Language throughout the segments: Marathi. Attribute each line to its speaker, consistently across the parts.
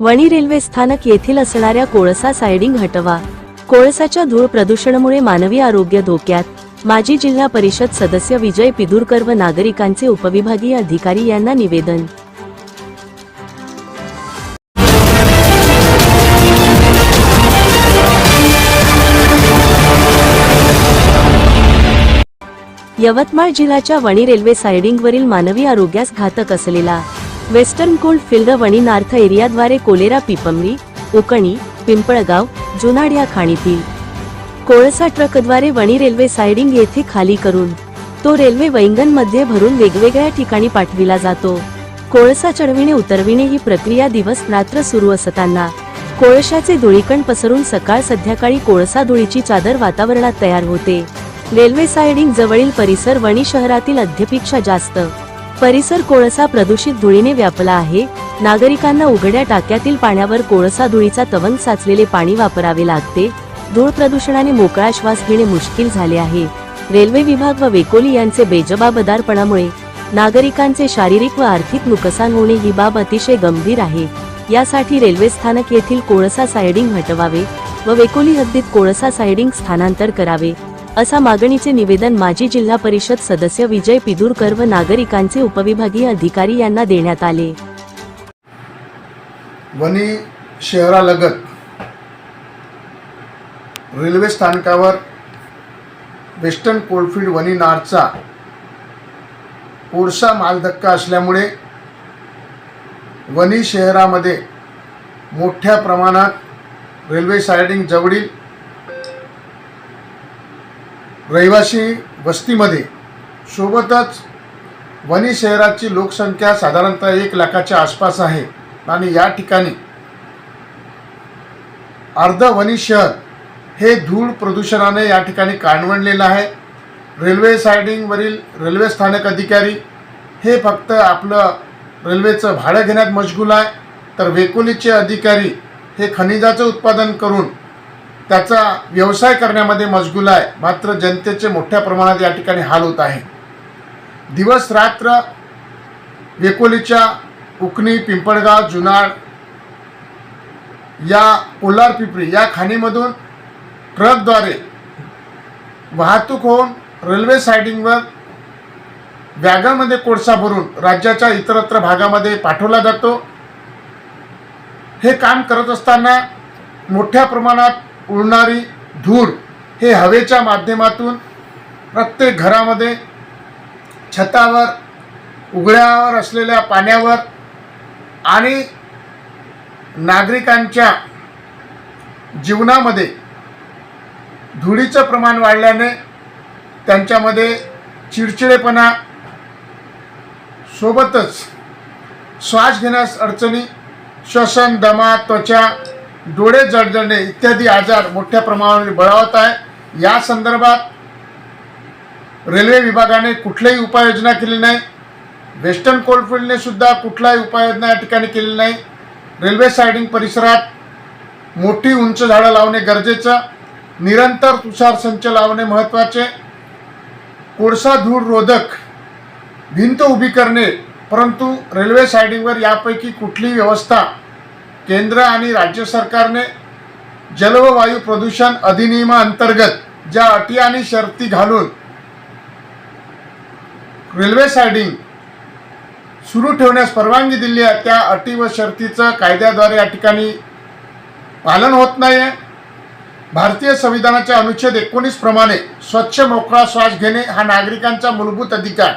Speaker 1: वणी रेल्वे स्थानक येथील असणाऱ्या कोळसा सायडिंग हटवा. कोळसाच्या धूळ प्रदूषणामुळे मानवी आरोग्य धोक्यात. माजी जिल्हा परिषद सदस्य विजय पिदुरकर व नागरिकांचे उपविभागीय अधिकारी यांना निवेदन. यवतमाळ जिल्ह्याच्या वणी रेल्वे सायडिंगवरील मानवी आरोग्यास घातक असलेला western coal field Wani north एरियाद्वारे Kolera Pipmari Ukni Pimpalgaon Junad या खाणीतील. कोळसा ट्रकद्वारे वणी रेल्वे सायडिंग येथे खाली करून तो रेल्वे वैंगनमध्ये भरून वेगवेगळ्या ठिकाणी पाठविला जातो. कोळसा चढविणे उतरविणे ही प्रक्रिया दिवस रात्र सुरू असताना कोळशाचे धुळीकण पसरून सकाळ संध्याकाळी कोळसा धुळीची चादर वातावरणात तयार होते. रेल्वे सायडिंग जवळील परिसर वणी शहरातील अध्यपेक्षा जास्त. परिसर कोळसा प्रदूषित धुळीने व्यापला आहे. नागरिकांना उघड्या टाक्यातील पाण्यावर कोळसा धुळीचा तवंग साचलेले पाणी वापरावे लागते. धूळ प्रदूषणाने मोकळा श्वास घेणे मुश्किल झाले आहे. रेल्वे विभाग व वेकोली यांचे बेजबाबदारपणामुळे नागरिकांचे शारीरिक व आर्थिक नुकसान होणे ही बाब अतिशय गंभीर आहे. यासाठी रेल्वे स्थानक येथील कोळसा सायडिंग हटवावे व वेकोली हद्दीत कोळसा सायडिंग स्थानांतर करावे. असा मागणीचे निवेदन माजी जिल्हा परिषद सदस्य विजय पिदुरकर व नागरिकांचे उपविभागीय अधिकारी यांना देण्यात आले.
Speaker 2: वणी शहरालगत रेल्वे स्थानकावर वेस्टर्न कोलफील्ड वणी नारचा कोळसा मालधक्का असल्यामुळे वणी शहरामध्ये मोठ्या प्रमाणात रेल्वे सायडिंग जवळील रहिवासी वस्तीमध्ये सोबतच वणी शहराची लोकसंख्या साधारणतः एक लाखाच्या आसपास आहे. आणि या ठिकाणी अर्ध वणी शहर हे धूळ प्रदूषणाने या ठिकाणी काणवणलेलं आहे. रेल्वे सायडिंगवरील रेल्वे स्थानक अधिकारी हे फक्त आपलं रेल्वेचं भाडं घेण्यात मशगूल आहे. तर वेकोलीचे अधिकारी हे खनिजाचं उत्पादन करून त्याचा व्यवसाय करण्यामध्ये मजगूल आहे. मात्र जनतेचे मोठ्या प्रमाणात या ठिकाणी हाल होत आहे. दिवस रात्र वेकोलीच्या उकणी पिंपळगाव जुनाड या कोल्हार पिपरी या खाणीमधून ट्रकद्वारे वाहतूक होऊन रेल्वे सायडिंगवर वॅगनमध्ये कोळसा भरून राज्याच्या इतरत्र भागामध्ये पाठवला जातो. हे काम करत असताना मोठ्या प्रमाणात उडणारी धूळ हे हवेच्या माध्यमातून प्रत्येक घरामध्ये छतावर उघड्यावर असलेल्या पाण्यावर आणि नागरिकांच्या जीवनामध्ये धुळीचं प्रमाण वाढल्याने त्यांच्यामध्ये चिडचिडेपणा सोबतच श्वास घेण्यास अडचणी श्वसन दमा त्वचा डोळे जळजळणे इत्यादी आजार मोठ्या प्रमाणावर बळावत आहे. या संदर्भात रेल्वे विभागाने कुठलीही उपाययोजना केली नाही. वेस्टर्न कोलफिल्डने सुद्धा कुठलाही उपाययोजना या ठिकाणी केली नाही. रेल्वे सायडिंग परिसरात मोठी उंच झाडं लावणे गरजेचं. निरंतर तुषार संच लावणे महत्त्वाचे. कोळसा धूळ रोधक भिंत उभी करणे परंतु रेल्वे सायडिंगवर यापैकी कुठलीही व्यवस्था केंद्र आणि राज्य सरकारने जल व वायू प्रदूषण अधिनियमाअंतर्गत ज्या अटी आणि शर्ती घालून रेल्वे सायडिंग सुरू ठेवण्यास परवानगी दिली आहे त्या अटी व शर्तीचं कायद्याद्वारे या ठिकाणी पालन होत नाही आहे भारतीय संविधानाच्या अनुच्छेद एकोणीस प्रमाणे स्वच्छ मोकळा श्वास घेणे हा नागरिकांचा मूलभूत अधिकार.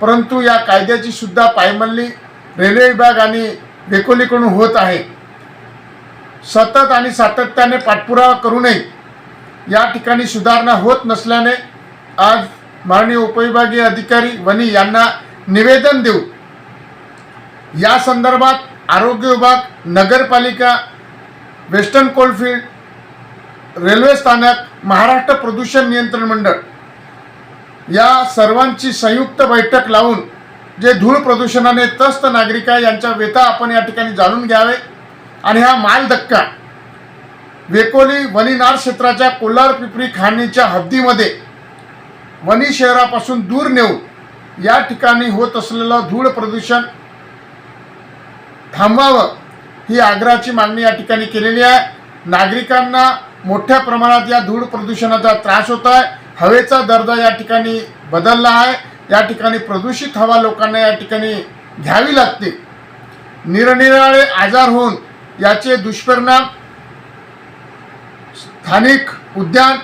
Speaker 2: परंतु या कायद्याची सुद्धा पायमल्ली रेल्वे विभाग आणि वेकोलीकडून होत आहे. सतत आणि सातत्याने पाठपुरावा करूनही या ठिकाणी सुधारणा होत नसल्याने आज माननीय उपविभागीय अधिकारी वनी यांना निवेदन देऊ. या संदर्भात आरोग्य विभाग नगरपालिका वेस्टर्न कोलफील्ड रेल्वे स्थानक महाराष्ट्र प्रदूषण नियंत्रण मंडळ या सर्वांची संयुक्त बैठक लावून जे धूळ प्रदूषणाने त्रस्त नागरिक आहे यांच्या व्यथा आपण या ठिकाणी जाणून घ्यावे. आणि हा माल धक्का वेकोली वनीनार क्षेत्राच्या कोल्हार पिपरी खाणीच्या हद्दीमध्ये वनी शहरापासून दूर नेऊन या ठिकाणी होत असलेलं धूळ प्रदूषण थांबवावं ही आग्रहाची मागणी या ठिकाणी केलेली आहे. नागरिकांना मोठ्या प्रमाणात या धूळ प्रदूषणाचा त्रास होत आहे. हवेचा दर्जा या ठिकाणी बदलला आहे. या ठिकाणी प्रदूषित हवा लोकांना या ठिकाणी घ्यावी लागते. निरनिराळे आजार होऊन याचे दुष्परिणाम स्थानिक उद्यान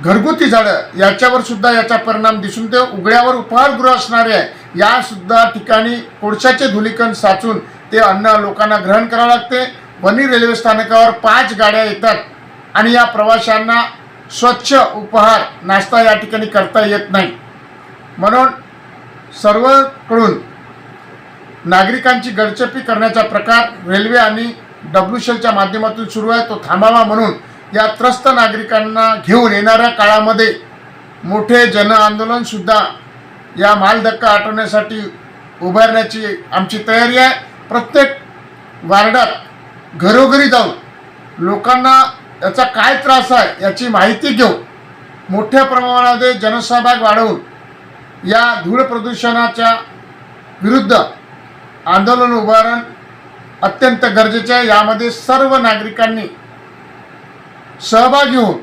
Speaker 2: घरगुती झाडं याच्यावर सुद्धा याचा परिणाम दिसून ते उघड्यावर उपहारगृह असणारे या सुद्धा ठिकाणी कोळशाचे धुलीकण साचून ते अन्न लोकांना ग्रहण करावं लागते. वनी रेल्वे स्थानकावर पाच गाड्या येतात आणि या प्रवाशांना स्वच्छ उपहार नाश्ता या ठिकाणी करता येत नाही. म्हणून सर्वकडून नागरिकांची गडचपी करण्याचा प्रकार रेल्वे आणि डब्ल्यू शेलच्या माध्यमातून सुरू आहे. तो थांबावा म्हणून या त्रस्त नागरिकांना घेऊन येणाऱ्या काळामध्ये मोठे जन या मालधक्का हटवण्यासाठी उभारण्याची आमची तयारी आहे. प्रत्येक वार्डात घरोघरी जाऊन लोकांना याचा काय त्रास आहे याची माहिती घेऊ मोठ्या प्रमाणामध्ये जनसहभाग वाढवून या धूळ प्रदूषणाच्या विरुद्ध आंदोलन उभारण अत्यंत गरजेचे आहे. यामध्ये सर्व नागरिकांनी सहभागी होऊन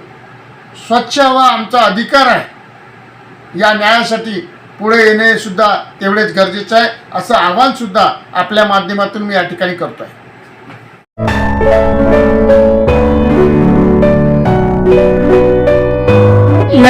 Speaker 2: स्वच्छ हवा आमचा अधिकार आहे. या न्यायासाठी पुढे येणे सुद्धा तेवढेच गरजेचे आहे. असं आव्हान सुद्धा आपल्या माध्यमातून मी या ठिकाणी करतो आहे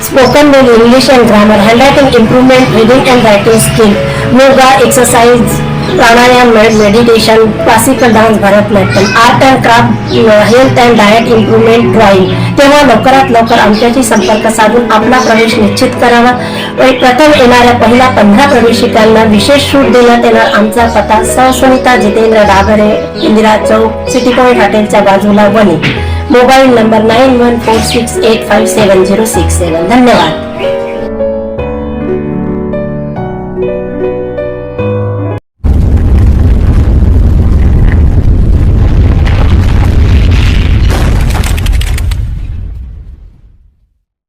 Speaker 3: spoken with English and grammar, handwriting improvement, reading and writing skill, yoga, exercise, pranayam, med- meditation, classical dance, Bharatanatyam, art and craft, uh, health and diet improvement, drawing. तेव्हा लवकरात लवकर आमच्याशी संपर्क साधून आपला प्रवेश निश्चित करावा व प्रथम येणाऱ्या पहिल्या पंधरा प्रवेशिकांना विशेष सूट देण्यात येणार आमचा पत्ता सहसुनिता जितेंद्र डागरे इंदिरा चौक सिटी पॉईंट हॉटेलच्या बाजूला Wani mobile number nine one four six eight five seven zero six seven. धन्यवाद.